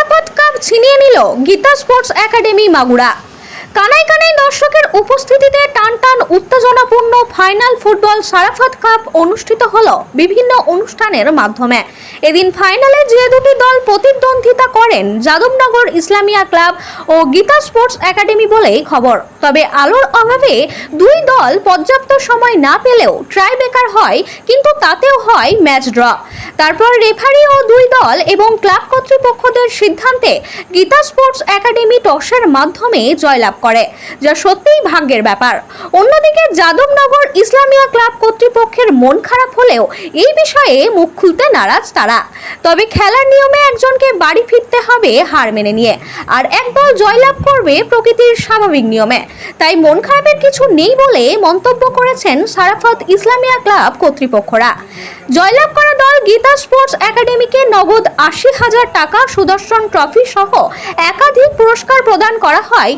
সারাপত cup ছিনিয়ে নিল Gita sports academy Magura. Kanai Kanai দর্শকের উপস্থিতিতে টান টান উত্তেজনাপূর্ণ ফাইনাল ফুটবল সারাফত কাপ অনুষ্ঠিত হল বিভিন্ন অনুষ্ঠানের মাধ্যমে। এদিন ফাইনালে যে দুটি দল প্রতিদ্বন্দ্বিতা করেন, যাদবনগর ইসলামিয়া ক্লাব ও গীতা স্পোর্টস একাডেমি বলেই খবর। তবে আলোর অভাবে দুই দল পর্যাপ্ত সময় না পেলেও ট্রাই বেকার হয়, কিন্তু তাতেও হয় ম্যাচ ড্র তারপর রেফারি ও দুই দল এবং ক্লাব কর্তৃপক্ষদের সিদ্ধান্তে গীতা স্পোর্টস একাডেমি টসের মাধ্যমে জয়লাভ করে, যা সত্যিই ভাগ্যের ব্যাপার। অন্যদিকে যাদবনগর ইসলামিয়া ক্লাব কর্তৃপক্ষের মন খারাপ হলেও এই বিষয়ে মুখ খুলতে নারাজ তারা। তবে খেলার নিয়মে একজনকে বাড়ি ফিরতে হবে হার মেনে নিয়ে, আর একদল জয়লাভ করবে প্রকৃতির স্বাভাবিক নিয়মে। তাই মন খারাপের কিছু নেই বলে মন্তব্য করেছেন সারাফত ইসলামিয়া ক্লাব কর্তৃপক্ষরা। জয়লাভ করা দল গীতা স্পোর্টস একাডেমিকে নগদ আশি হাজার টাকা সুদর্শন ট্রফি সহ একাধিক পুরস্কার প্রদান করা হয়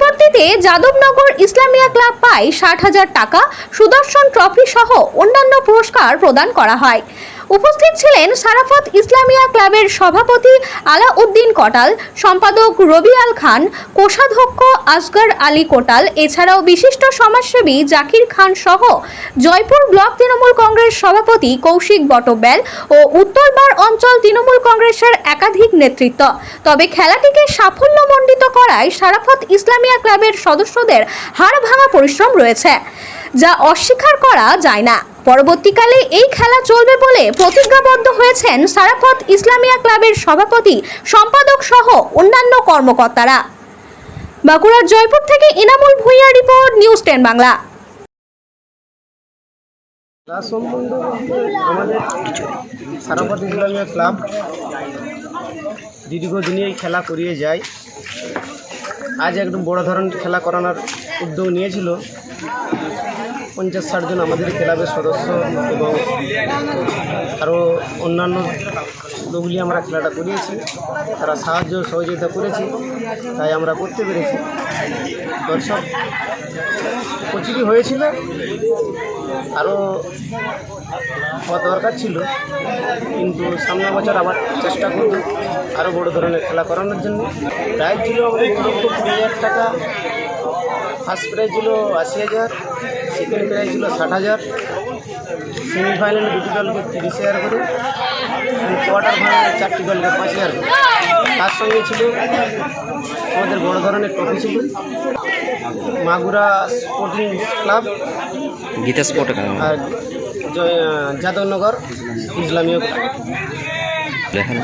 বিপত্তিতে যাদবনগর ইসলামিয়া ক্লাব পায় ষাট হাজার টাকা সুদর্শন ট্রফি সহ অন্যান্য পুরস্কার প্রদান করা হয়। উপস্থিত ছিলেন সারাফত ইসলামিয়া ক্লাবের সভাপতি আলাউদ্দিন কটাল, সম্পাদক রবিআল খান, কোষাধ্যক্ষ আসগর আলী কোটাল, এছাড়াও বিশিষ্ট সমাজসেবী জাকির খান সহ জয়পুর ব্লক তৃণমূল কংগ্রেস সভাপতি কৌশিক বটব্যাল ও উত্তরবার অঞ্চল তৃণমূল কংগ্রেসের একাধিক নেতৃত্ব। তবে খেলাটিকে সাফল্যমণ্ডিত করায় সারাফত ইসলামিয়া ক্লাবের সদস্যদের হাড় ভাঙা পরিশ্রম রয়েছে, যা অস্বীকার করা যায় না। পরবর্তীকালে এই খেলা চলবে বলে প্রতিজ্ঞাবদ্ধ হয়েছেন সারাফত ইসলামিয়া ক্লাবের সভাপতি, সম্পাদক সহ অন্যান্য কর্মকর্তারা। বাঁকুড়ার জয়পুর থেকে Inamul Bhuiyan report, news ten Bangla. Club এই খেলা করিয়ে যায়। আজ একদম বড় ধরনের খেলা করানোর উদ্যোগ নিয়েছিল। পঞ্চাশ ষাট জন আমাদের ক্লাবের সদস্য এবং আরও অন্যান্য লোকগুলি আমরা খেলাটা করিয়েছি। তারা সাহায্য সহযোগিতা করেছে। তাই আমরা করতে পেরেছি। দর্শক প্রচুরই হয়েছিল। আরও হওয়া দরকার ছিল। কিন্তু সামনে বছর আবার চেষ্টা করব আরও বড় ধরনের খেলা করানোর জন্য। প্রাইজ ছিল আমাদের কুড়ি হাজার টাকা। ফার্স্ট প্রাইজ ছিল আশি হাজার। সেকেন্ড প্রাইজ ছিল ষাট হাজার। সেমিফাইনালে দুটি দলকে তিরিশ হাজার করে। কোয়ার্টার ফাইনালে চারটি দলকে পাঁচ হাজার করে। তার সঙ্গে ছিল আমাদের বড় ধরনের ট্রফি ছিল। Magura sporting club. Gita sport আর যাদবনগর ইসলামীয় ক্লাব। দেখেন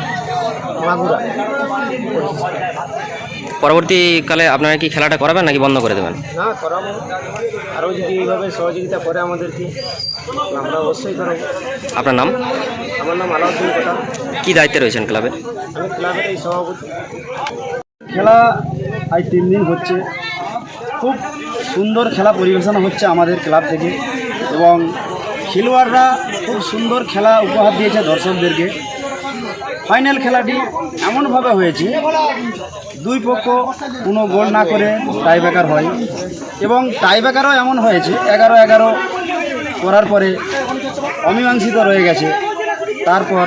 মাগুরা পরবর্তীকালে আপনারা কি খেলাটা করাবেন নাকি বন্ধ করে দেবেন? না করাবো। আরও যদি এইভাবে সহযোগিতা করে আমাদেরকে আমরা অবশ্যই করাবো। আপনার নাম? আমার নাম আলাউদ্দিন কোটা কি দায়িত্বে রয়েছেন ক্লাবের? আমি ক্লাবের এই সভাপতি। খেলা আজ তিন দিন হচ্ছে। খুব সুন্দর খেলা পরিবেশনা হচ্ছে আমাদের ক্লাব থেকে এবং খেলোয়াড়রা খুব সুন্দর খেলা উপহার দিয়েছে দর্শকদেরকে। ফাইনাল খেলাটি এমনভাবে হয়েছে, দুই পক্ষ কোনো গোল না করে টাইব্রেকার হয়। এবং টাইব্রেকারও এমন হয়েছে, এগারো এগারো করার পরে অমীমাংসিত রয়ে গেছে। তারপর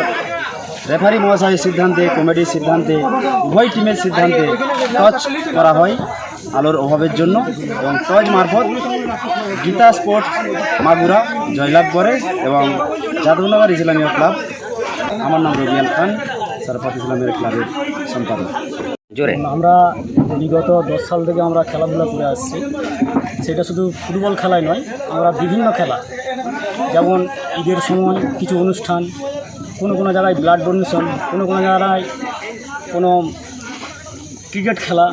রেফারি মহাশয়ের সিদ্ধান্তে কমিটির সিদ্ধান্তে, উভয় টিমের সিদ্ধান্তে টচ করা হয় আলোর অভাবের জন্য। এবং টচ মারফত গীতা স্পোর্টস মাগুরা জয়লাভ করে এবং যাদবনগর ইসলামীয় ক্লাব আমার নাম রবিয়াল খান সারফাত ইসলামের ক্লাবের সম্পাদক। জোরে। আমরা বিগত দশ সাল থেকে আমরা খেলাধুলা করে আসছি। সেটা শুধু ফুটবল খেলায় নয় আমরা বিভিন্ন খেলা। যেমন ঈদের সময় কিছু অনুষ্ঠান কোনো কোনো জায়গায় ব্লাড ডোনেশন কোনো কোনো জায়গায় কোনো ক্রিকেট খেলা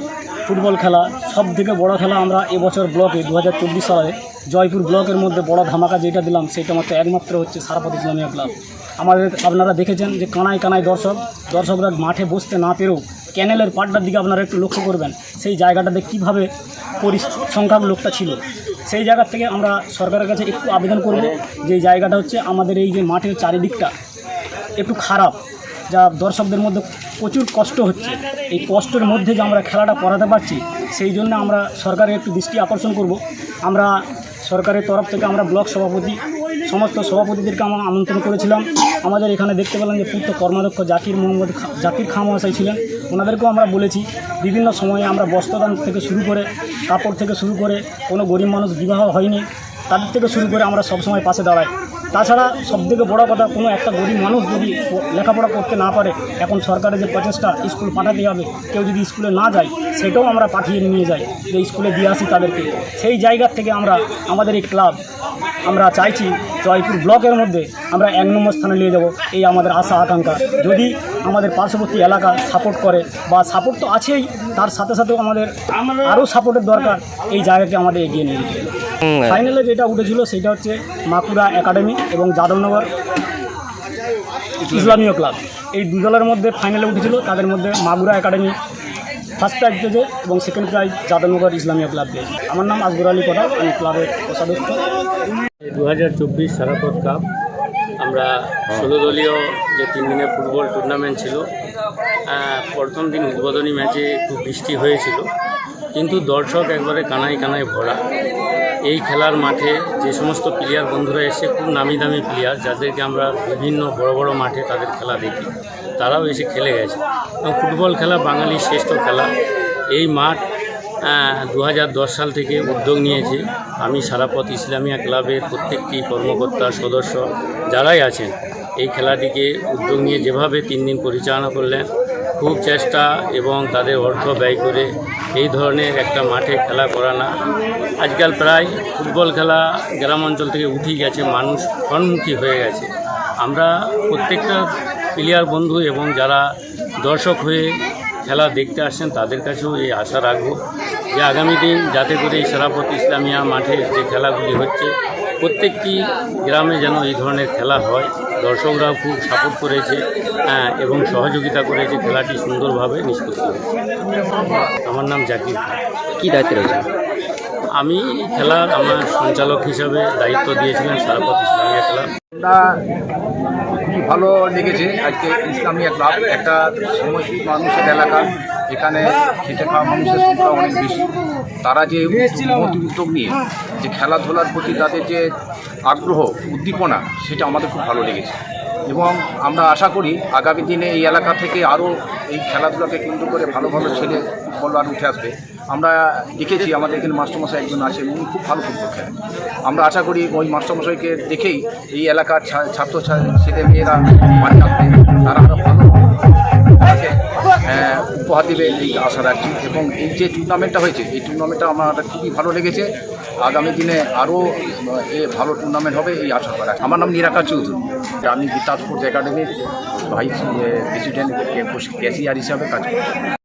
ফুটবল খেলা সব থেকে বড় খেলা আমরা এবছর ব্লকে দু হাজার চব্বিশ সালে জয়পুর ব্লকের মধ্যে বড় ধামাকা যেটা দিলাম, সেটা মাত্র একমাত্র হচ্ছে সারাপত ইসলামিয়া ক্লাব। আমাদের আপনারা দেখেছেন যে কানায় কানায় দর্শক, দর্শকরা মাঠে বসতে না পেরেও ক্যানেলের পাড়টার দিকে আপনারা একটু লক্ষ্য করবেন, সেই জায়গাটাতে কীভাবে পরি সংখ্যক লোকটা ছিল। সেই জায়গা থেকে আমরা সরকারের কাছে একটু আবেদন করব যে জায়গাটা হচ্ছে আমাদের এই যে মাঠের চারিদিকটা একটু খারাপ, যা দর্শকদের মধ্যে প্রচুর কষ্ট হচ্ছে। এই কষ্টের মধ্যে যে আমরা খেলাটা করাতে পারছি, সেই জন্য আমরা সরকারের একটু দৃষ্টি আকর্ষণ করব। আমরা সরকারের তরফ থেকে আমরা ব্লক সভাপতি, সমস্ত সভাপতিদেরকে আমরা আমন্ত্রণ করেছিলাম। আমাদের এখানে দেখতে পেলাম যে পূর্ত কর্মাধ্যক্ষ জাকির মোহাম্মদ জাকির খাম মহাশয় ছিলেন। ওনাদেরকেও আমরা বলেছি, বিভিন্ন সময়ে আমরা বস্ত্রদান থেকে শুরু করে, কাপড় থেকে শুরু করে কোনো গরিব মানুষ বিবাহ হয়নি, তাদের থেকে শুরু করে আমরা সবসময় পাশে দাঁড়াই। তাছাড়া সবথেকে বড় কথা, কোনো একটা গরিব মানুষ যদি লেখাপড়া করতে না পারে, এখন সরকারের যে প্রচেষ্টা, স্কুল পাঠাতে হবে। কেউ যদি স্কুলে না যায়, সেটাও আমরা পাঠিয়ে নিয়ে যাই, যে স্কুলে দিয়ে আসি তাদেরকে। সেই জায়গার থেকে আমরা, আমাদের এই ক্লাব, আমরা চাইছি জয়পুর ব্লকের মধ্যে আমরা এক নম্বর স্থানে নিয়ে যাব, এই আমাদের আশা, আকাঙ্ক্ষা। যদি আমাদের পার্শ্ববর্তী এলাকা সাপোর্ট করে, বা সাপোর্ট তো আছেই, তার সাথে সাথেও আমাদের আরও সাপোর্টের দরকার, এই জায়গাকে আমাদের এগিয়ে নিয়ে যেতে ফাইনালে যেটা উঠেছিল সেটা হচ্ছে মাকুড়া একাডেমি এবং যাদবনগর ইসলামীয় ক্লাব। এই দু দলের মধ্যে ফাইনালে উঠেছিল তাদের মধ্যে মাগুরা একাডেমি ফার্স্ট প্রাইজ পেয়েছে এবং second prize Jadabnagar Islamia club পেয়েছে। আমার নাম আসগর আলী কোটা আমি ক্লাবের কোষাধ্যক্ষ। দু হাজার চব্বিশ সারাপথ কাপ আমরা ষোলো দলীয় যে তিন দিনের ফুটবল টুর্নামেন্ট ছিল প্রথম দিন উদ্বোধনী ম্যাচে খুব বৃষ্টি হয়েছিল কিন্তু দর্শক একবারে কানায় কানায় ভরা। এই খেলার মাঠে যে সমস্ত প্লেয়ার বন্ধুরা এসে খুব নামি দামি প্লেয়ার যাদেরকে আমরা বিভিন্ন বড় বড় মাঠে তাদের খেলা দেখি, তারাও এসে খেলে গেছে। এবং ফুটবল খেলা বাঙালির শ্রেষ্ঠ খেলা। এই মাঠ দু হাজার দশ সাল থেকে উদ্যোগ নিয়েছে। আমি সারাপথ ইসলামিয়া ক্লাবের প্রত্যেকটি কর্মকর্তা সদস্য যারাই আছেন, এই খেলাটিকে উদ্যোগ নিয়ে যেভাবে তিন দিন পরিচালনা করলেন খুব চেষ্টা এবং তাদের অর্থ ব্যয় করে এই ধরনের একটা মাঠে খেলা করানা। আজকাল প্রায় ফুটবল খেলা গ্রাম অঞ্চল থেকে উঠে গেছে, মানুষ ফ্রন্টমুখী হয়ে গেছে। আমরা প্রত্যেকটা প্লেয়ার বন্ধু এবং যারা দর্শক হয়ে খেলা দেখতে আসছেন, তাদের কাছেও এই আশা রাখব যে আগামী দিন যাতে করে এই সারাপত ইসলামিয়া মাঠে যে খেলাগুলি হচ্ছে, প্রত্যেকটি গ্রামে যেন এই ধরনের খেলা হয়। দর্শকরাও খুব সাপোর্ট করেছে হ্যাঁ, এবং সহযোগিতা করেছে খেলাটি সুন্দরভাবে নিষ্পত্তি হয়েছে। আমার নাম জাকির কী দায়িত্ব রয়েছে আমি এই খেলার আমার সঞ্চালক হিসাবে দায়িত্ব দিয়েছিলেন সারাপথ ইসলামিয়া আমরা খুবই ভালো লেগেছে। আজকে ইসলামিয়া ক্লাব একটা সামাজিক মানুষের এলাকা। এখানে খেটে খাওয়া মানুষের সংখ্যা অনেক বেশি। তারা যে উদ্যোগ নিয়ে, যে খেলাধুলার প্রতি তাদের যে আগ্রহ, উদ্দীপনা, সেটা আমাদের খুব ভালো লেগেছে। এবং আমরা আশা করি আগামী দিনে এই এলাকা থেকে আরও এই খেলাধুলাকে কেন্দ্র করে ভালো ভালো ছেলে ফুটবলার উঠে আসবে। আমরা দেখেছি, আমাদের এখানে মাস্টারমশাই একজন আছে, উনি খুব ভালো ফুটবল খেলেন। আমরা আশা করি ওই মাস্টারমশাইকে দেখেই এই এলাকার ছাত্র ছেলে মেয়েরা মাঠে আসবে তারা আরও ভালো উপহার দেবে এই আশা রাখছি। এবং এই যে টুর্নামেন্টটা হয়েছে, এই টুর্নামেন্টটা আমার খুবই ভালো লেগেছে। আগামী দিনে আরও এ ভালো টুর্নামেন্ট হবে এই আশা করা। আমার নাম নিরাকার চৌধুরী। আমি স্পোর্টস একাডেমির ভাইস প্রেসিডেন্ট ক্যাশিয়ার হিসাবে কাজ করি